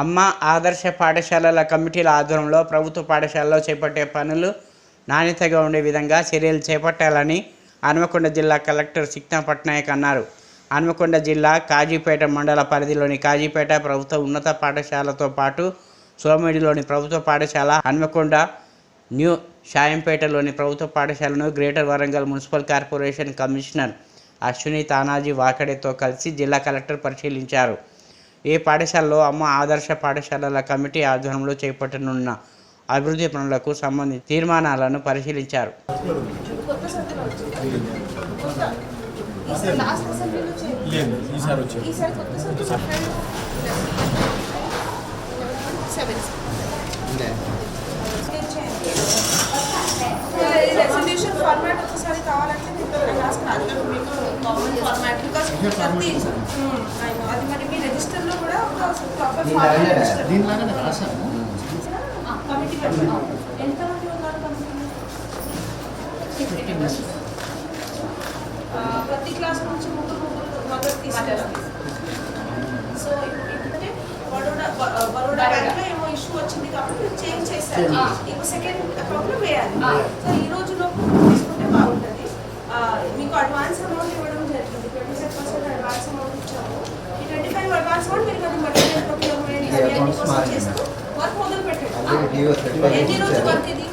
అమ్మ ఆదర్శ పాఠశాలల కమిటీల ఆధ్వర్యంలో ప్రభుత్వ పాఠశాలలో చేపట్టే పనులు నాణ్యతగా ఉండే విధంగా చర్యలు చేపట్టాలని హన్మకొండ జిల్లా కలెక్టర్ సిక్తా పట్నాయక్ అన్నారు. హన్మకొండ జిల్లా కాజీపేట మండల పరిధిలోని కాజీపేట ప్రభుత్వ ఉన్నత పాఠశాలతో పాటు సోమిడిలోని ప్రభుత్వ పాఠశాల హన్మకొండ న్యూ షాయంపేటలోని ప్రభుత్వ పాఠశాలను greater Warangal municipal corporation commissioner Ashwini Tanaji వాకడేతో కలిసి జిల్లా కలెక్టర్ పరిశీలించారు. ఈ పాఠశాలలో అమ్మ ఆదర్శ పాఠశాలల కమిటీ ఆధ్వర్యంలో చేపట్టనున్న అభివృద్ధి పనులకు సంబంధించి తీర్మానాలను పరిశీలించారు కొత్త సంఖ్యలో వచ్చింది లాస్ట్ అసెంబ్లీలో చేయండి ఫార్మాట్ ఒకసారి కావాలంటే మీకు రాసుకున్నాను మీకు కామన్ ఫార్మాట్ బికాస్ ప్రతి Hmm, I know. అది మరి మీ రిజిస్టర్లో కూడా ఒక ప్రాపర్ రిజిస్టర్ దీనిలాగానే రాశాము కమిటీ ఉన్నారు కమిటీలో ఆ, ప్రతి క్లాస్ నుంచి ముగ్గురు ముగ్గురు మొదలు తీసుకెళ్ళాలి. సో ఏంటంటే బరోడా బరోడా బ్యాంక్లో ఏమో ఇష్యూ వచ్చింది కాబట్టి చేంజ్ చేశారు. ఇప్పుడు సెకండ్ అకౌంట్లో వేయాలి. సో ఈ రోజులో తీసుకుంటే బాగుంటుంది. మీకు అడ్వాన్స్ వర్క్ ఇది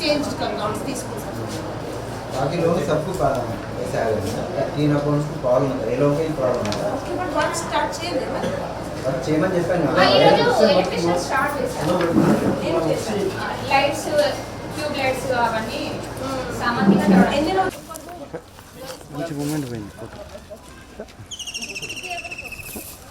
చేంజ్ అకౌంట్స్ తీసుకుంటాం बाकी लोग सबको पा- ऐसा आ गया तीन अकाउंट्स को प्रॉब्लम है ये लोगों को ही प्रॉब्लम है ఓకే బట్ వర్క్ స్టార్ట్ చేయలేదు మరి और చేయమని చెప్పాను ఆ, ఈరోజు ఎలక్ట్రిషియన్ స్టార్ట్ చేశారు ఏం చేశారు లైట్స్ ట్యూబ్ లైట్స్ అవన్నీ సామాన్యంగా తేవడం. ఎన్ని రోజులు మంచి మూమెంట్ పోయింది photo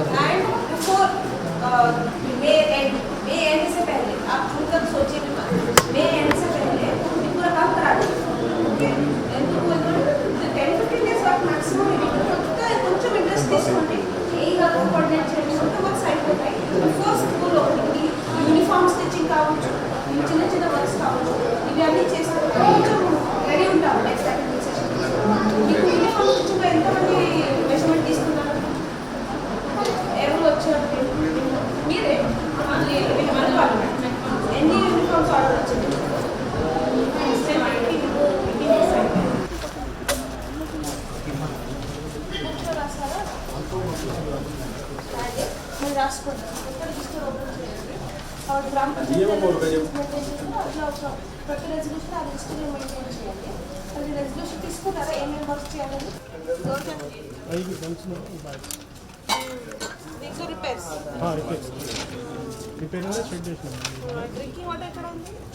and before May end May end से पहले आप खुद सोचिए మీరు రాసుకోండి. ఒక్క రిజిస్టర్ ఓపెన్ చేయండి. ఆ గ్రామ పంచాయతీ అట్లా ఒక ప్రతి రెజల్యూషన్ ఆ రిజిస్టర్ మెయింటైన్ చేయండి. అది రెజల్యూషన్ తీసుకుంటారా ఏమేమి వర్క్ చేయాలని? మీకు repairs repair repair drinking water ఎక్కడ ఉంది?